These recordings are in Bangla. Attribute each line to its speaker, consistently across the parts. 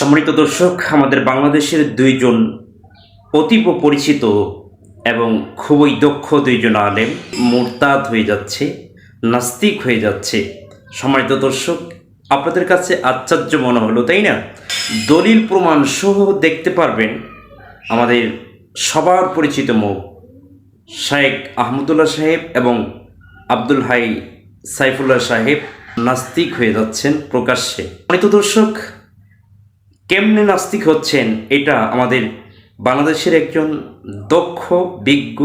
Speaker 1: সম্মানিত দর্শক, আমাদের বাংলাদেশের দুইজন অতীব পরিচিত এবং খুবই দক্ষ দুইজন আলেম মোরতাদ হয়ে যাচ্ছে, নাস্তিক হয়ে যাচ্ছে। সম্মানিত দর্শক, আপনাদের কাছে আশ্চর্য মনে হলো, তাই না? দলিল প্রমাণ সহ দেখতে পারবেন আমাদের সবার পরিচিত মুখ শায়েক আহমদুল্লাহ সাহেব এবং আব্দুল হাই সাইফুল্লাহ সাহেব নাস্তিক হয়ে যাচ্ছেন প্রকাশ্যে। সম্মানিত দর্শক কেমনে নাস্তিক হচ্ছেন এটা আমাদের বাংলাদেশের একজন দক্ষ বিজ্ঞ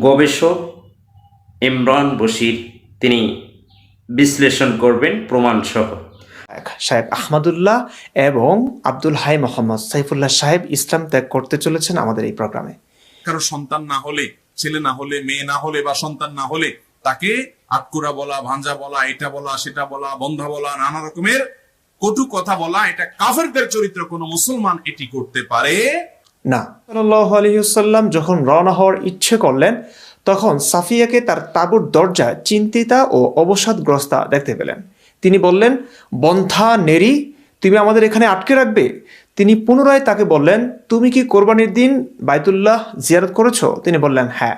Speaker 1: গবেষক ইমরান বশির তিনি বিশ্লেষণ করবেন প্রমাণসহ।
Speaker 2: সাহেব আহমদুল্লাহ এবং আব্দুল হাই মোহাম্মদ সাইফুল্লাহ সাহেব ইসলাম ত্যাগ করতে চলেছেন আমাদের এই প্রোগ্রামে।
Speaker 3: কারও সন্তান না হলে ছেলে না হলে মেয়ে না হলে বা সন্তান না হলে তাকে আটকুরা বলা ভাঞ্জা বলা এটা বলা সেটা বলা বন্ধা বলা নানা রকমের কটু কথা বলা, এটা কাফেরদের চরিত্র, কোন মুসলমান এটি করতে পারে
Speaker 2: না। যখন রওনা হওয়ার ইচ্ছে করলেন, তখন সাফিয়াকে তার তাঁবুর দরজায় চিন্তিতা ও অবসাদগ্রস্তা দেখতে পেলেন। তিনি বললেন, বন্ধা নেরি তুমি আমাদের এখানে আটকে রাখবে? তিনি পুনরায় তাকে বললেন, তুমি কি কোরবানির দিন বাইতুল্লাহ জিয়ারত করেছ? তিনি বললেন হ্যাঁ।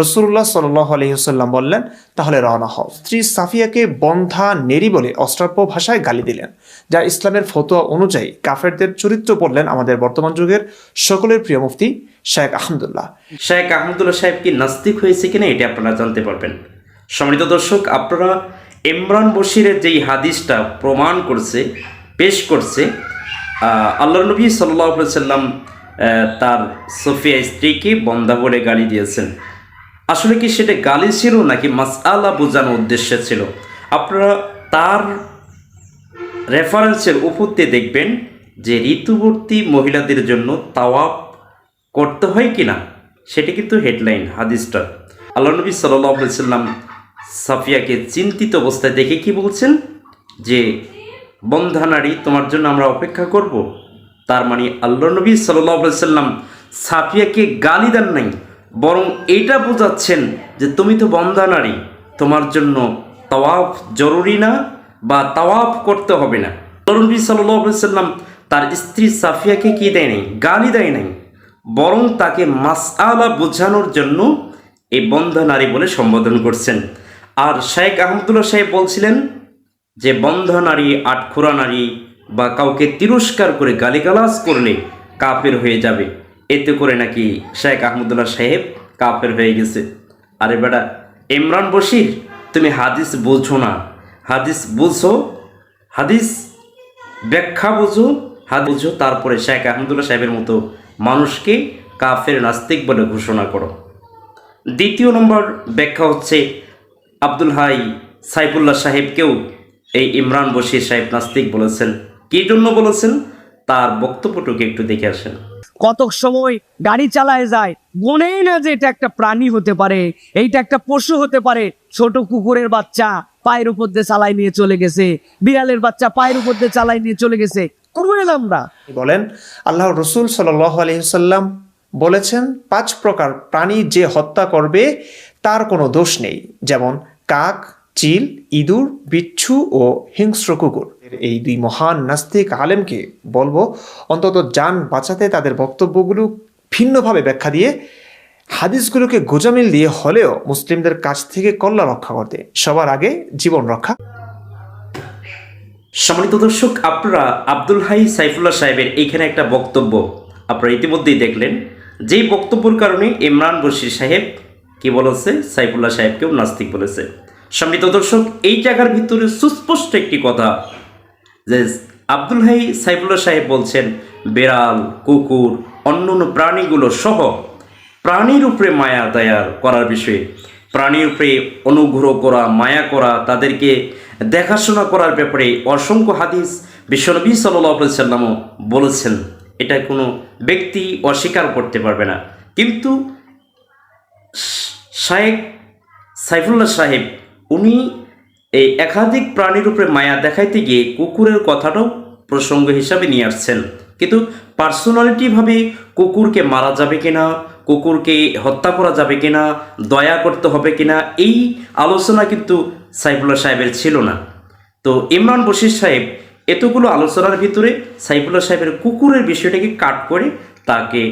Speaker 2: রসুল্লাহ সাল্লাহ আলহিহসাল্লাম বললেন, তাহলে রওনা হও। স্ত্রী সাফিয়াকে বন্ধা নেরি বলে অস্ট্রাপ্য ভাষায় গালি দিলেন, যা ইসলামের ফতোয়া অনুযায়ী কাফেরদের চরিত্র পড়লেন আমাদের বর্তমান যুগের সকলের প্রিয় মুফতি শেখ আহমদুল্লাহ।
Speaker 1: শায়েক আহমদুল্লাহ সাহেব কি নাস্তিক হয়েছে কিনা এটি আপনারা জানতে পারবেন। সম্মানিত দর্শক, আপনারা ইমরান বশিরের যেই হাদিসটা প্রমাণ করছে, পেশ করছে আল্লাহ নবী সাল্লাহ সাল্লাম তার সোফিয়া স্ত্রীকে বন্ধা বলে গালি দিয়েছেন। আসলে কি সেটা গালি ছিল নাকি মাসআলা বোঝানোর উদ্দেশ্যে ছিল? আপনারা তার রেফারেন্সের উপর দিয়ে দেখবেন যে ঋতুবর্তী মহিলাদের জন্য তাওয়াব করতে হয় কি না সেটি কিন্তু হেডলাইন হাদিসটা। আল্লাহ নবী সাল্লাম সাফিয়াকে চিন্তিত অবস্থায় দেখে কি বলছেন? যে, বন্ধা নারী, তোমার জন্য আমরা অপেক্ষা করব। তার মানে আল্লাহ নবী সাল্লাম সাফিয়াকে গালি দেন নাই। বরং এটা বোঝাচ্ছেন যে তুমি তো বন্ধা নারী, তোমার জন্য তাওয়াফ জরুরি না বা তাওয়াফ করতে হবে না। নবী সাল্লাম তার স্ত্রী সাফিয়াকে কি দেয় নাই? গালি দেয় নাই। বরং তাকে মাসআলা বোঝানোর জন্য এই বন্ধা নারী বলে সম্বোধন করছেন। আর শেখ আহমদুল্লাহ সাহেব বলছিলেন যে বন্ধ নারী, আটখোরা নারী বা কাউকে তিরস্কার করে গালিগালাজ করলে কাফের হয়ে যাবে। এতে করে নাকি শেখ আহমদুল্লাহ সাহেব কাফের হয়ে গেছে। আরে বেটা, ইমরান বশির, তুমি হাদিস বোঝো না। হাদিস বুঝো হাদিস ব্যাখ্যা বুঝো হাত বুঝো তারপরে শেখ আহমদুল্লাহ সাহেবের মতো মানুষকে কাফের নাস্তিক বলে ঘোষণা করো। দ্বিতীয় নম্বর ব্যাখ্যা হচ্ছে, আব্দুল হাই সাইফুল্লাহ সাহেবকেও এই ইমরান বশির সাহেব নাস্তিক বলেছেন। কী জন্য বলেছেন? তার বক্তব্যটুকু একটু দেখে আসেন।
Speaker 4: কতক সময় গাড়ি চালায় যায়, মনেই না যে এটা একটা প্রাণী হতে পারে, এইটা একটা পশু হতে পারে। ছোট কুকুরের বাচ্চা পায়ের উপর দিয়ে চালাই নিয়ে চলে গেছে, বিড়ালের বাচ্চা পায়ের উপর দিয়ে চালাই নিয়ে চলে গেছে করবেন আমরা।
Speaker 2: বলেন আল্লাহ রসুল আলহিহসাল্লাম বলেছেন, পাঁচ প্রকার প্রাণী যে হত্যা করবে, তার কোনো দোষ নেই। যেমন কাক চিল, ইঁদুর, বিচ্ছু ও হিংস্র কুকুর। এই দুই মহান নাস্তিক আলেমকে বলব, অন্তত যান বাঁচাতে তাদের বক্তব্যগুলো ভিন্নভাবে ব্যাখ্যা দিয়ে, হাদিসগুলোকে গোজামিল দিয়ে হলেও মুসলিমদের কাছ থেকে কল্লা রক্ষা করতে, সবার আগে জীবন রক্ষা।
Speaker 1: সম্মানিত দর্শক, আপনারা আব্দুল হাই সাইফুল্লাহ সাহেবের এইখানে একটা বক্তব্য আপনারা ইতিমধ্যেই দেখলেন। যেই বক্তব্যর কারণে ইমরান বশির সাহেব কি বলেছে? সাইফুল্লাহ সাহেবকেও নাস্তিক বলেছে। সম্মানিত দর্শক, এই জায়গার ভিতরে সুস্পষ্ট একটি কথা যে আব্দুল হাই সাইফুল্লাহ সাহেব বলছেন, বেড়াল, কুকুর, অন্য অন্য প্রাণীগুলো সহ প্রাণীর উপরে মায়া দায়ার করার বিষয়ে, প্রাণীর উপরে অনুগ্রহ করা, মায়া করা, তাদেরকে দেখাশোনা করার ব্যাপারে অসংখ্য হাদিস বিশ্বনবী সাল্লাহ সাল্লামও বলেছেন। এটা কোনো ব্যক্তি অস্বীকার করতে পারবে না। কিন্তু শায়েক সাইফুল্লাহ সাহেব উনি এই একাধিক প্রাণীর উপরে মায়া দেখাইতে গিয়ে কুকুরের কথাটাও প্রসঙ্গ হিসাবে নিয়ে আসছেন। কিন্তু পার্সোনালিটিভাবে কুকুরকে মারা যাবে কিনা, কুকুরকে হত্যা করা যাবে কিনা, দয়া করতে হবে কিনা, এই আলোচনা কিন্তু সাইফুল্লাহ সাহেবের ছিল না। তো ইমরান বশির সাহেব এতগুলো আলোচনার ভিতরে সাইফুল্লাহ সাহেবের কুকুরের বিষয়টাকে কাট করে তাকে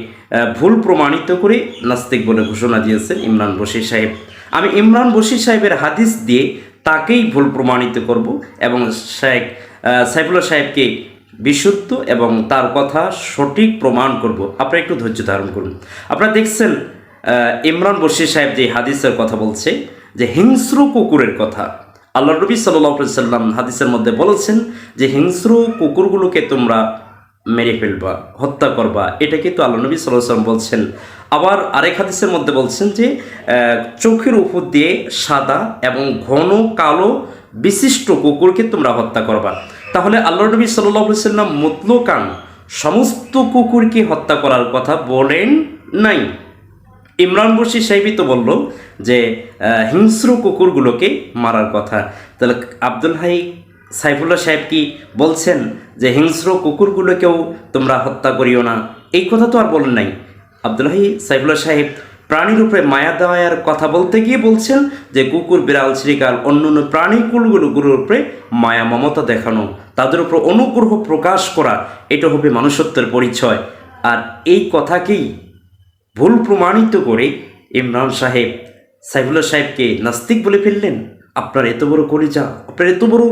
Speaker 1: ভুল প্রমাণিত করে নাস্তিক বলে ঘোষণা দিয়েছেন ইমরান বশির সাহেব। আমি ইমরান বশির সাহেবের হাদিস দিয়ে তাকেই ভুল প্রমাণিত করব এবং শেখ সাইফুল্লাহ সাহেবকে বিশুদ্ধ এবং তার কথা সঠিক প্রমাণ করব। আপনারা একটু ধৈর্য ধারণ করুন। আপনারা দেখছেন ইমরান বশির সাহেব যে হাদিসের কথা বলছে, যে হিংস্র কুকুরের কথা। আল্লাহ নবী সাল্লাহ সাল্লাম হাদিসের মধ্যে বলেছেন যে হিংস্র কুকুরগুলোকে তোমরা মেরে ফেলবা, হত্যা করবা, এটা কিন্তু আল্লাহ নবী সাল্লাম বলছেন। আবার আরেক হাদিসের মধ্যে বলছেন যে চোখের উপর দিয়ে সাদা এবং ঘন কালো বিশিষ্ট কুকুরকে তোমরা হত্যা করবা। তাহলে আল্লাহ নবী সাল্লাহ সাল্লাম মুতলোকান সমস্ত কুকুরকে হত্যা করার কথা বলেন নাই। ইমরান বসি সাহেবই তো বলল যে হিংস্র কুকুরগুলোকে মারার কথা। তাহলে আব্দুল হাই সাইফুল্লাহ সাহেব কি বলছেন যে হিংস্র কুকুরগুলোকেও তোমরা হত্যা করিও না? এই কথা তো আর বলেন নাই। আব্দুল হাই সাইফুল্লাহ সাহেব প্রাণীর উপরে মায়া দেওয়ার কথা বলতে গিয়ে বলছেন যে কুকুর, বিড়াল, শ্রীকাল অন্য অন্য প্রাণীকুলগুলোগুলোর উপরে মায়া, মমতা দেখানো, তাদের উপর অনুগ্রহ প্রকাশ করা, এটা হবে মানুষত্বের পরিচয়। আর এই কথাকেই ভুল প্রমাণিত করে ইমরান সাহেব, সাইফুল্লাহ সাহেবকে নাস্তিক বলে ফেললেন। আপনার এত বড় কলিজা, আপনার এত বড়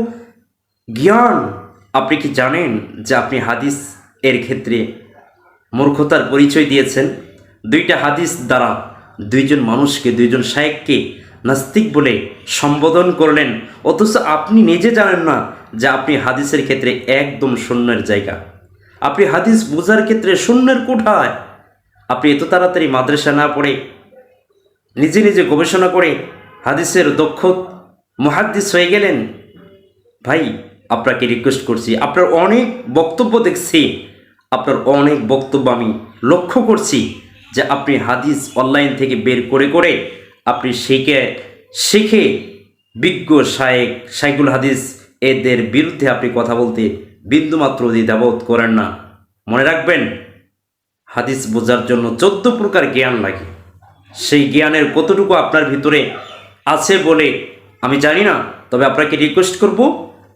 Speaker 1: জ্ঞান। আপনি কি জানেন যে আপনি হাদিস এর ক্ষেত্রে মূর্খতার পরিচয় দিয়েছেন? দুইটা হাদিস দ্বারা দুইজন মানুষকে, দুইজন শায়েককে নাস্তিক বলে সম্বোধন করলেন। অথচ আপনি নিজে জানেন না যে আপনি হাদিসের ক্ষেত্রে একদম শূন্যের জায়গা। আপনি হাদিস বোঝার ক্ষেত্রে শূন্যের কোঠায়। আপনি এত তাড়াতাড়ি মাদ্রাসা না পড়ে, নিজে নিজে গবেষণা করে হাদিসের দক্ষ মহাদ্দিস হয়ে গেলেন? ভাই আপনাকে রিকোয়েস্ট করছি। আপনার অনেক বক্তব্য দেখছি। আপনার অনেক বক্তব্য আমি লক্ষ্য করছি যে আপনি হাদিস অনলাইন থেকে বের করে করে আপনি শিখে শিখে বিজ্ঞ শায়েক শাইকুল হাদিস এদের বিরুদ্ধে আপনি কথা বলতে বিন্দুমাত্র দ্বিধাবোধ করেন না। মনে রাখবেন, হাদিস বোঝার জন্য চোদ্দ প্রকার জ্ঞান লাগে, সেই জ্ঞানের কতটুকু আপনার ভিতরে আছে বলে আমি জানি না, তবে আপনাকে রিকোয়েস্ট করব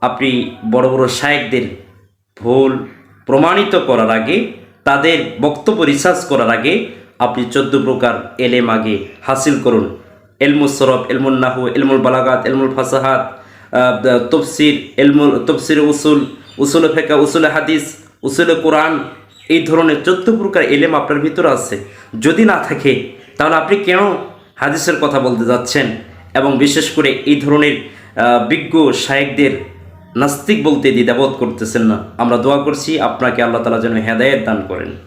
Speaker 1: আপনি বড় বড় শায়েকদের ভুল প্রমাণিত করার আগে, তাদের বক্তব্য রিসার্চ করার আগে আপনি চোদ্দ প্রকার এলেম আগে হাসিল করুন। এলমুল সরফ এলমুল নাহু, এলমুল বালাগাত, এলমুল ফাসাহাত তফসির, এলমুল তফসির উসুল উসুল ফেকা, উসুল হাদিস, উসুল কোরআন, এই ধরনের চোদ্দ প্রকার এলেম আপনার ভিতরে আছে। যদি না থাকে, তাহলে আপনি কেন হাদিসের কথা বলতে যাচ্ছেন? এবং বিশেষ করে এই ধরনের বিজ্ঞ শায়েকদের নাস্তিক বলতে দ্বিধাবোধ করতেছেন না। আমরা দোয়া করছি, আপনাকে আল্লাহ তালা যেন হেদায়ত দান করেন।